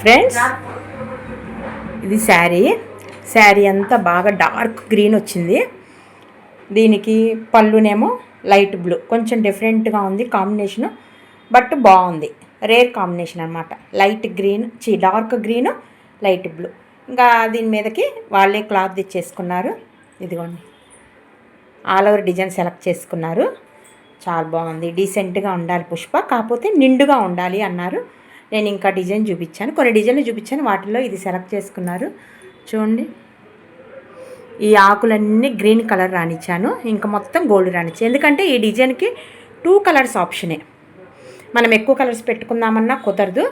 Friends ఇది శారీ. శారీ అంతా బాగా డార్క్ గ్రీన్ వచ్చింది. దీనికి పళ్ళునేమో లైట్ బ్లూ. కొంచెం డిఫరెంట్గా ఉంది కాంబినేషన్ బట్ బాగుంది. రేర్ కాంబినేషన్ అనమాట లైట్ గ్రీన్ చి డార్క్ గ్రీన్ లైట్ బ్లూ. ఇంకా దీని మీదకి వాళ్ళే క్లాత్ తెచ్చేసుకున్నారు. ఇదిగోండి. ఆల్ ఓవర్ డిజైన్ సెలెక్ట్ చేసుకున్నారు. చాలా బాగుంది. డీసెంట్గా ఉండాలి పుష్ప కాకపోతే నిండుగా ఉండాలి అన్నారు. నేను ఇంకా డిజైన్ చూపించాను. కొన్ని డిజైన్లు చూపించాను. వాటిలో ఇది సెలెక్ట్ చేసుకున్నారు. చూడండి. ఈ ఆకులన్నీ గ్రీన్ కలర్ రానిచ్చాను ఇంకా మొత్తం గోల్డ్ రానిచ్చాను ఎందుకంటే ఈ డిజైన్కి టూ కలర్స్ ఆప్షనే. మనం ఎక్కువ కలర్స్ పెట్టుకుందామన్నా కుదరదు.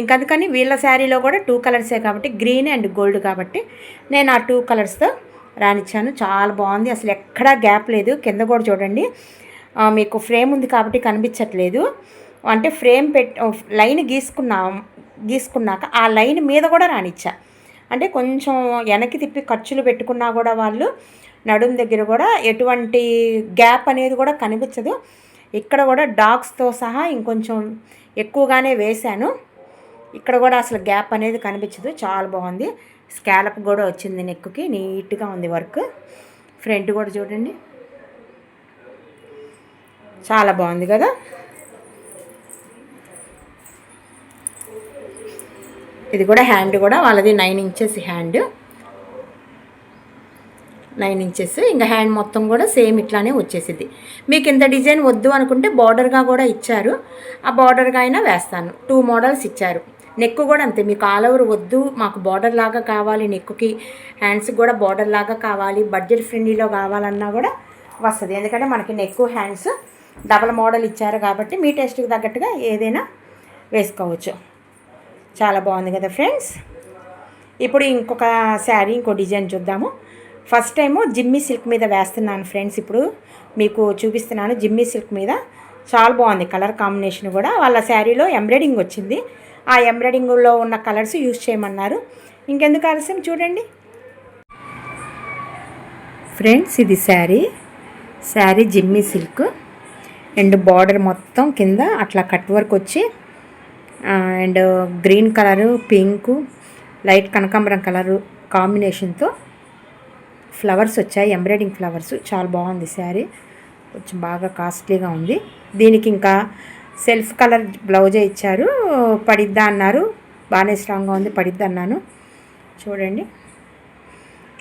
ఇంకా అందుకని వీళ్ళ శారీలో కూడా టూ కలర్సే కాబట్టి గ్రీన్ అండ్ గోల్డ్ కాబట్టి నేను ఆ టూ కలర్స్తో రానిచ్చాను చాలా బాగుంది. అసలు ఎక్కడా గ్యాప్ లేదు. కింద కూడా చూడండి. మీకు ఫ్రేమ్ ఉంది కాబట్టి కనిపించట్లేదు. అంటే ఫ్రేమ్ పెట్ లైన్ గీసుకున్నా గీసుకున్నాక ఆ లైన్ మీద కూడా రానిచ్చా. అంటే కొంచెం వెనక్కి తిప్పి ఖర్చులు పెట్టుకున్నా కూడా వాళ్ళు నడుం దగ్గర కూడా ఎటువంటి గ్యాప్ అనేది కూడా కనిపించదు. ఇక్కడ కూడా డాగ్స్తో సహా ఇంకొంచెం ఎక్కువగానే వేశాను. ఇక్కడ కూడా అసలు గ్యాప్ అనేది కనిపించదు. చాలా బాగుంది. స్కాలప్ కూడా వచ్చింది నెక్కి నీట్గా ఉంది వర్క్. ఫ్రంట్ కూడా చూడండి. చాలా బాగుంది కదా. ఇది కూడా హ్యాండ్ కూడా వాళ్ళది nine inches hand nine inches ఇంకా హ్యాండ్ మొత్తం కూడా సేమ్ ఇట్లానే వచ్చేసింది మీకు ఇంత డిజైన్ వద్దు అనుకుంటే బార్డర్గా కూడా ఇచ్చారు. ఆ బార్డర్గా అయినా వేస్తాను. టూ మోడల్స్ ఇచ్చారు. నెక్ కూడా అంతే. మీకు ఆల్ ఓవర్ వద్దు. మాకు బార్డర్ లాగా కావాలి. నెక్కి హ్యాండ్స్కి కూడా బార్డర్ లాగా కావాలి. బడ్జెట్ ఫ్రెండ్లీలో కావాలన్నా కూడా వస్తుంది. ఎందుకంటే మనకి నెక్ హ్యాండ్స్ డబల్ మోడల్ ఇచ్చారు కాబట్టి మీ టేస్ట్కి తగ్గట్టుగా ఏదైనా వేసుకోవచ్చు. చాలా బాగుంది కదా ఫ్రెండ్స్? ఇప్పుడు ఇంకొక శారీ ఇంకో డిజైన్ చూద్దాము. ఫస్ట్ టైము జిమ్మీ సిల్క్ మీద వేస్తున్నాను ఫ్రెండ్స్ ఇప్పుడు. మీకు చూపిస్తున్నాను జిమ్మీ సిల్క్ మీద. చాలా బాగుంది కలర్ కాంబినేషన్ కూడా. వాళ్ళ శారీలో ఎంబ్రాయిడింగ్ వచ్చింది. ఆ ఎంబ్రాయిడింగ్లో ఉన్న కలర్స్ యూజ్ చేయమన్నారు. ఇంకెందుకు ఆలస్యం చూడండి. ఫ్రెండ్స్ ఇది sari. Sari Jimmy silk. And border మొత్తం కింద అట్లా కట్ వర్క్ వచ్చి and green colour pink light కనకాంబరం కలరు కాంబినేషన్తో ఫ్లవర్స్ వచ్చాయి. Embroidering flowers. చాలా బాగుంది శారీ. కొంచెం బాగా కాస్ట్లీగా ఉంది. దీనికి ఇంకా సెల్ఫ్ కలర్ బ్లౌజే ఇచ్చారు. పడిద్దా అన్నారు. బాగానే స్ట్రాంగ్గా ఉంది. పడిద్దా అన్నాను. చూడండి.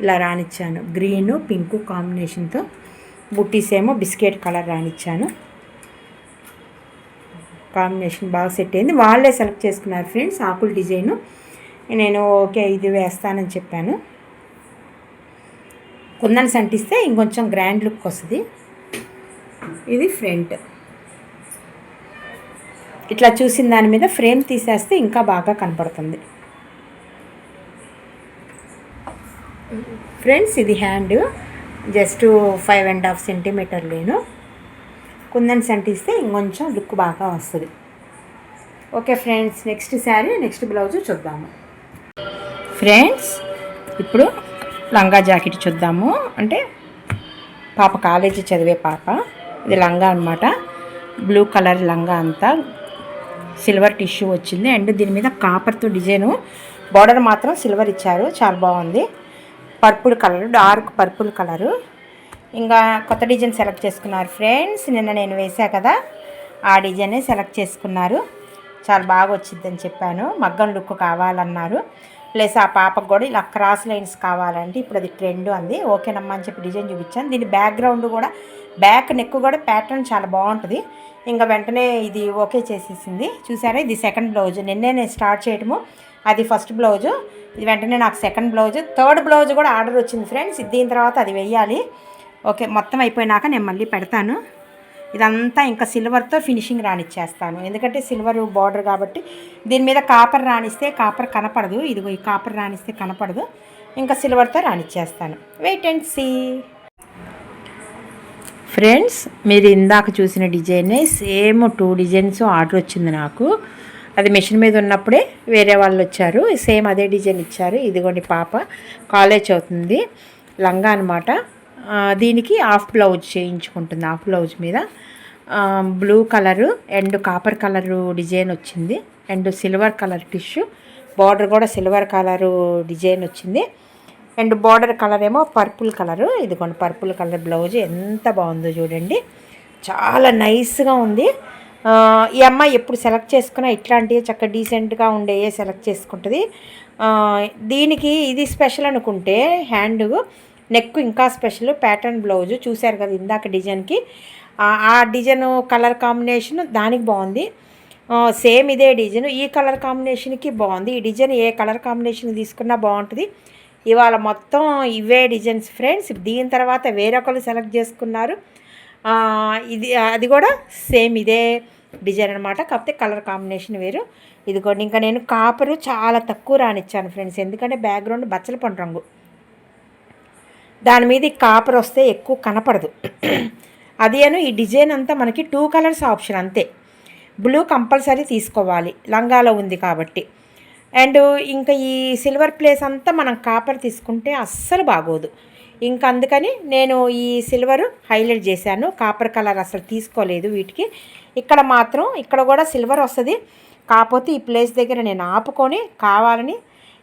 ఇలా రానిచ్చాను గ్రీను పింకు కాంబినేషన్తో. బుట్టీస్ ఏమో బిస్కెట్ కలర్ రానిచ్చాను కాంబినేషన్ బాగా సెట్ అయింది. వాళ్ళే సెలెక్ట్ చేసుకున్నారు ఫ్రెండ్స్ ఆకుల డిజైను. నేను ఓకే ఇది వేస్తానని చెప్పాను. కుందన్స్ సంటిస్తే ఇంకొంచెం గ్రాండ్ లుక్ వస్తుంది. ఇది ఫ్రంట్. ఇట్లా చూసిన దాని మీద ఫ్రేమ్ తీసేస్తే ఇంకా బాగా కనపడుతుంది. ఫ్రెండ్స్ ఇది hand. Just five and half centimetre లేను కుందన్స్ అంటిస్తే ఇంకొంచెం లుక్ బాగా వస్తుంది. Okay friends next sari next blouse చూద్దాము. ఫ్రెండ్స్ ఇప్పుడు లంగా జాకెట్ చూద్దాము. అంటే పాప కాలేజీ చదివే పాప. ఇది లంగా అనమాట బ్లూ కలర్ లంగా అంతా. సిల్వర్ టిష్యూ వచ్చింది. అండ్ దీని మీద కాపర్తో డిజైను. బార్డర్ మాత్రం సిల్వర్ ఇచ్చారు. చాలా బాగుంది. Purple colour dark purple colour. ఇంకా కొత్త డిజైన్ సెలెక్ట్ చేసుకున్నారు ఫ్రెండ్స్. నిన్న నేను వేసా కదా ఆ డిజైనే సెలెక్ట్ చేసుకున్నారు. చాలా బాగా వచ్చిందని చెప్పాను. మగ్గం లుక్ కావాలన్నారు. ప్లస్ ఆ పాపకు కూడా ఇలా క్రాస్ లైన్స్ కావాలంటే ఇప్పుడు అది ట్రెండ్ అంది. ఓకేనమ్మా అని చెప్పి డిజైన్ చూపించాను. దీని బ్యాక్గ్రౌండ్ కూడా బ్యాక్ నెక్ కూడా ప్యాటర్న్ చాలా బాగుంటుంది. ఇంకా వెంటనే ఇది ఓకే చేసేసింది. చూసారా? ఇది సెకండ్ బ్లౌజ్. నిన్నే నేను స్టార్ట్ చేయడము అది ఫస్ట్ బ్లౌజు. ఇది వెంటనే నాకు సెకండ్ బ్లౌజ్. థర్డ్ బ్లౌజ్ కూడా ఆర్డర్ వచ్చింది ఫ్రెండ్స్. దీని తర్వాత అది వెయ్యాలి ఓకే మొత్తం అయిపోయినాక నేను మళ్ళీ పెడతాను. ఇదంతా ఇంకా సిల్వర్తో ఫినిషింగ్ రానిచ్చేస్తాను. ఎందుకంటే సిల్వర్ బార్డర్ కాబట్టి దీని మీద కాపర్ రానిస్తే కాపర్ కనపడదు. ఇదిగో ఈ కాపర్ రాణిస్తే కనపడదు. ఇంకా సిల్వర్తో రానిచ్చేస్తాను వెయిట్ అండ్ సీ ఫ్రెండ్స్ మీరు ఇందాక చూసిన డిజైనే సేమ్ టూ డిజైన్స్ ఆర్డర్ వచ్చింది నాకు. అది మిషన్ మీద ఉన్నప్పుడే వేరే వాళ్ళు వచ్చారు. సేమ్ అదే డిజైన్ ఇచ్చారు. ఇదిగోండి పాప కాలేజ్ అవుతుంది లంగా అనమాట దీనికి హాఫ్ బ్లౌజ్ చేయించుకుంటుంది హాఫ్ బ్లౌజ్ మీద. Blue colour and copper colour design వచ్చింది and silver colour tissue. Border కూడా సిల్వర్ కలరు డిజైన్ వచ్చింది. అండ్ బార్డర్ కలర్ ఏమో పర్పుల్ కలరు. ఇదిగోండి పర్పుల్ కలర్ బ్లౌజ్ ఎంత బాగుందో చూడండి. చాలా నైస్గా ఉంది. ఈ అమ్మాయి ఎప్పుడు సెలెక్ట్ చేసుకున్నా ఇట్లాంటివి చక్కగా డీసెంట్గా ఉండేయే సెలెక్ట్ చేసుకుంటుంది. దీనికి ఇది స్పెషల్ అనుకుంటే హ్యాండ్ నెక్ ఇంకా స్పెషల్ ప్యాటర్న్ బ్లౌజ్. చూశారు కదా ఇందాక డిజైన్కి. ఆ- డిజైన్ కలర్ కాంబినేషన్ దానికి బాగుంది. సేమ్ ఇదే డిజైన్. ఈ కలర్ కాంబినేషన్కి బాగుంది. ఈ డిజైన్ ఏ కలర్ కాంబినేషన్ తీసుకున్నా బాగుంటుంది. ఇవాళ మొత్తం ఇవే డిజైన్స్ ఫ్రెండ్స్. దీని తర్వాత వేరొకరు సెలెక్ట్ చేసుకున్నారు. ఇది అది కూడా సేమ్ ఇదే డిజైన్ అనమాట కాకపోతే కలర్ కాంబినేషన్ వేరు. ఇదిగోండి ఇంకా నేను కాపరు చాలా తక్కువ రానిచ్చాను ఫ్రెండ్స్. ఎందుకంటే బ్యాక్గ్రౌండ్ బచ్చల పండు రంగు. దాని మీద కాపర్ వస్తే ఎక్కువ కనపడదు. అది అను ఈ డిజైన్ అంతా మనకి టూ కలర్స్ ఆప్షన్ అంతే. బ్లూ కంపల్సరీ తీసుకోవాలి. లంగాలో ఉంది కాబట్టి. అండ్ ఇంకా ఈ సిల్వర్ ప్లేస్ అంతా మనం కాపర్ తీసుకుంటే అస్సలు బాగోదు. ఇంకా అందుకని నేను ఈ సిల్వర్ హైలైట్ చేశాను. కాపర్ కలర్ అసలు తీసుకోలేదు వీటికి. ఇక్కడ మాత్రం ఇక్కడ కూడా సిల్వర్ వస్తుంది. కాకపోతే ఈ ప్లేస్ దగ్గర నేను ఆపుకొని కావాలని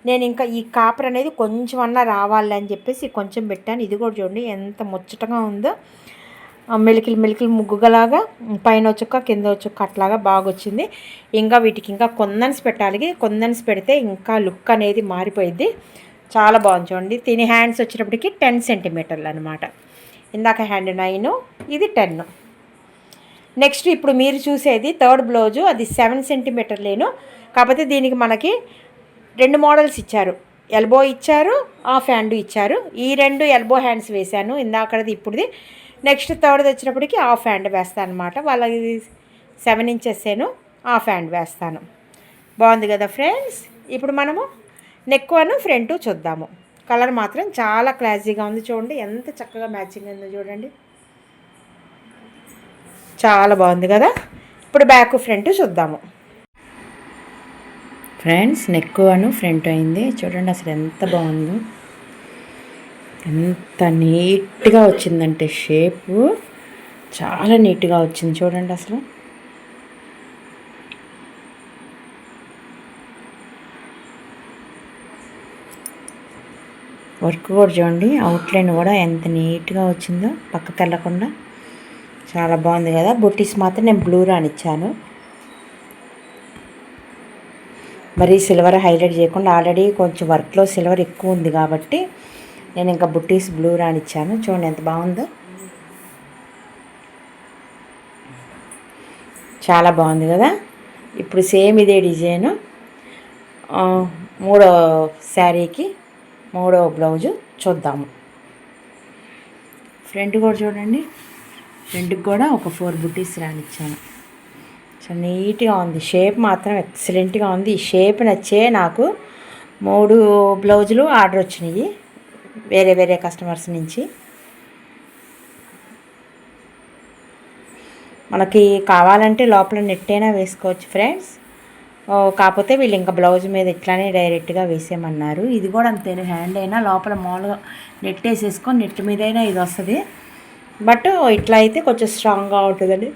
నేను ఇంకా ఈ కాపర్ అనేది కొంచెం అన్నా రావాలి అని చెప్పేసి కొంచెం పెట్టాను. ఇది కూడా చూడండి ఎంత ముచ్చటగా ఉందో. ఆ మెలికిలు మెలికలు ముగ్గుగలాగా పైన వచ్చుక్క కింద వచ్చుక్క అట్లాగా బాగా వచ్చింది. ఇంకా వీటికి ఇంకా కొందన్స్ పెట్టాలి. కొందన్స్ పెడితే ఇంకా లుక్ అనేది మారిపోయింది చాలా బాగుంది చూడండి. తిని హ్యాండ్స్ వచ్చినప్పటికి టెన్ సెంటీమీటర్లు అనమాట ఇందాక హ్యాండ్ నైన్ ఇది టెన్. నెక్స్ట్ ఇప్పుడు మీరు చూసేది థర్డ్ బ్లౌజు. అది సెవెన్ సెంటీమీటర్ లేను కాకపోతే దీనికి మనకి రెండు మోడల్స్ ఇచ్చారు. ఎల్బో ఇచ్చారు హాఫ్ హ్యాండ్ ఇచ్చారు. ఈ రెండు ఎల్బో హ్యాండ్స్ వేశాను. ఇందాకది ఇప్పుడుది. నెక్స్ట్ థర్డ్ వచ్చినప్పటికి హాఫ్ హ్యాండ్ వేస్తాను అనమాట వాళ్ళకి సెవెన్ ఇంచెస్సేను హాఫ్ హ్యాండ్ వేస్తాను. బాగుంది కదా ఫ్రెండ్స్? ఇప్పుడు మనము నెక్ వన్ ఫ్రంట్ చూద్దాము. కలర్ మాత్రం చాలా క్లాసీగా ఉంది చూడండి. ఎంత చక్కగా మ్యాచింగ్ ఉందో చూడండి. చాలా బాగుంది కదా? ఇప్పుడు బ్యాక్ ఫ్రంట్ చూద్దాము. ఫ్రెండ్స్ నెక్ అను ఫ్రంట్ అయింది. చూడండి అసలు ఎంత బాగుందో. ఎంత నీట్గా వచ్చిందంటే షేపు. చాలా నీట్గా వచ్చింది చూడండి అసలు. వర్క్ కూడా చూడండి అవుట్లైన్ కూడా ఎంత నీట్గా వచ్చిందో పక్కకి వెళ్ళకుండా చాలా బాగుంది కదా. బుట్టీస్ మాత్రం నేను బ్లూ రానిచ్చాను. మరి సిల్వర్ హైలైట్ చేయకుండా ఆల్రెడీ కొంచెం వర్క్లో సిల్వర్ ఎక్కువ ఉంది కాబట్టి నేను ఇంకా బుట్టీస్ బ్లూ రానిచ్చాను. చూడండి ఎంత బాగుందో. చాలా బాగుంది కదా. ఇప్పుడు సేమ్ ఇదే డిజైను. మూడో శారీకి మూడో బ్లౌజు చూద్దాము. ఫ్రంట్ కూడా చూడండి. ఫ్రంట్కి కూడా ఒక ఫోర్ బుట్టీస్ రానిచ్చాను. సో నీట్గా ఉంది. షేప్ మాత్రం ఎక్సలెంట్గా ఉంది. ఈ షేప్ నచ్చే నాకు మూడు బ్లౌజులు ఆర్డర్ వచ్చినాయి. వేరే వేరే కస్టమర్స్ నుంచి. మనకి కావాలంటే లోపల నెట్ అయినా వేసుకోవచ్చు ఫ్రెండ్స్. కాకపోతే వీళ్ళు ఇంకా బ్లౌజ్ మీద ఇట్లానే డైరెక్ట్గా వేసేయమన్నారు. ఇది కూడా అంతే హ్యాండ్ అయినా లోపల మామూలుగా నెట్ వేసేసుకొని నెట్ మీదైనా ఇది వస్తుంది. బట్ ఇట్లా అయితే కొంచెం స్ట్రాంగ్గా ఉంటుందండి.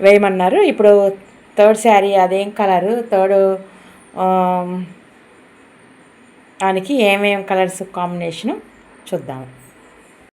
వేయమన్నారు. ఇప్పుడు థర్డ్ శారీ అదేం కలరు? థర్డ్ దానికి ఏమేం కలర్స్ కాంబినేషను చూద్దాము.